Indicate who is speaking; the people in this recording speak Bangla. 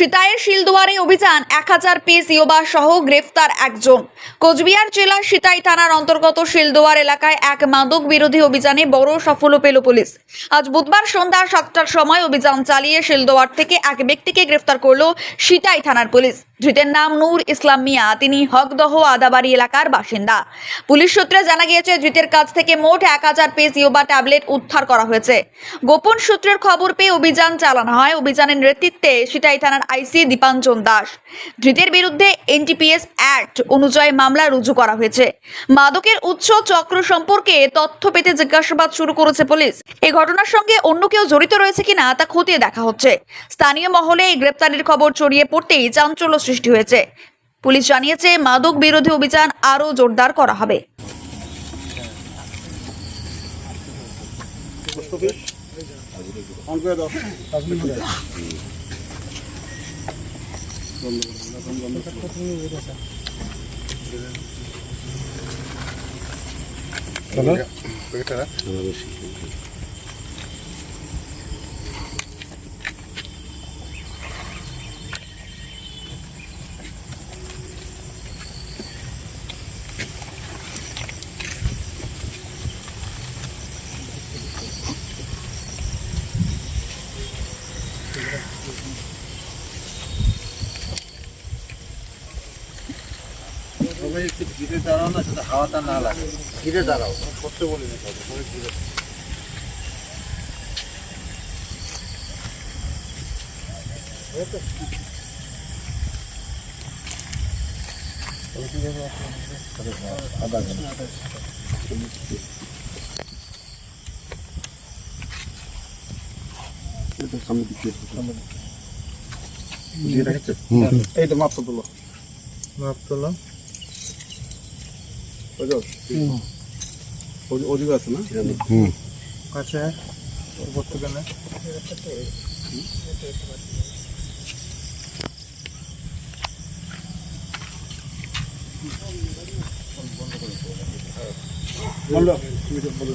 Speaker 1: সিতায়ের শিলদুয়ারে অভিযান, এক হাজার পিস ইয়োবা সহ গ্রেফতার একজন। কোচবিহার জেলার সিতাই থানার অন্তর্গত শিলদুয়ার এলাকায় এক মাদক বিরোধী অভিযানে বড় সাফল্য পেল পুলিশ। আজ বুধবার সন্ধ্যা সাতটার সময় অভিযান চালিয়ে শিলদুয়ার থেকে এক ব্যক্তিকে গ্রেফতার করল সিতাই থানার পুলিশ। ধৃতের নাম নূর ইসলাম মিয়া। তিনি হকদহ আদাবাড়ি এলাকার বাসিন্দা। পুলিশ সূত্রে জানা গিয়েছে, ধৃতের কাছ থেকে মোট এক হাজার পিস ইয়োবা ট্যাবলেট উদ্ধার করা হয়েছে। গোপন সূত্রের খবর পেয়ে অভিযান চালানো হয়। অভিযানের নেতৃত্বে সিটাই থানার আইসি দীপাঞ্জন দাস। ধৃতের বিরুদ্ধে এনটিপিএস অ্যাক্ট অনুযায়ী মামলা রুজু করা হয়েছে। মাদকের উৎস চক্র সম্পর্কে তথ্য পেতে জিজ্ঞাসাবাদ শুরু করেছে পুলিশ। এই ঘটনার সঙ্গে অন্য কেউ জড়িত রয়েছে কিনা তা খতিয়ে দেখা হচ্ছে। স্থানীয় মহলে এই গ্রেপ্তারির খবর ছড়িয়ে পড়তেই চাঞ্চল্য সৃষ্টি হয়েছে। পুলিশ জানিয়েছে মাদক বিরোধী অভিযান আরও জোরদার করা হবে।
Speaker 2: করে দাও তুমি একটু ধীরে দাঁড়াও না যাতে হাওয়াটা না লাগে ধীরে দাঁড়াও করতে বলি না কাউকে, পরে ধীরে এই তো মাপটা তোলো মাপ 맞아. 어디 어디 갔었나? 응. 같이 해. 뭐 못 뜨겠네. 몰라. 몰라.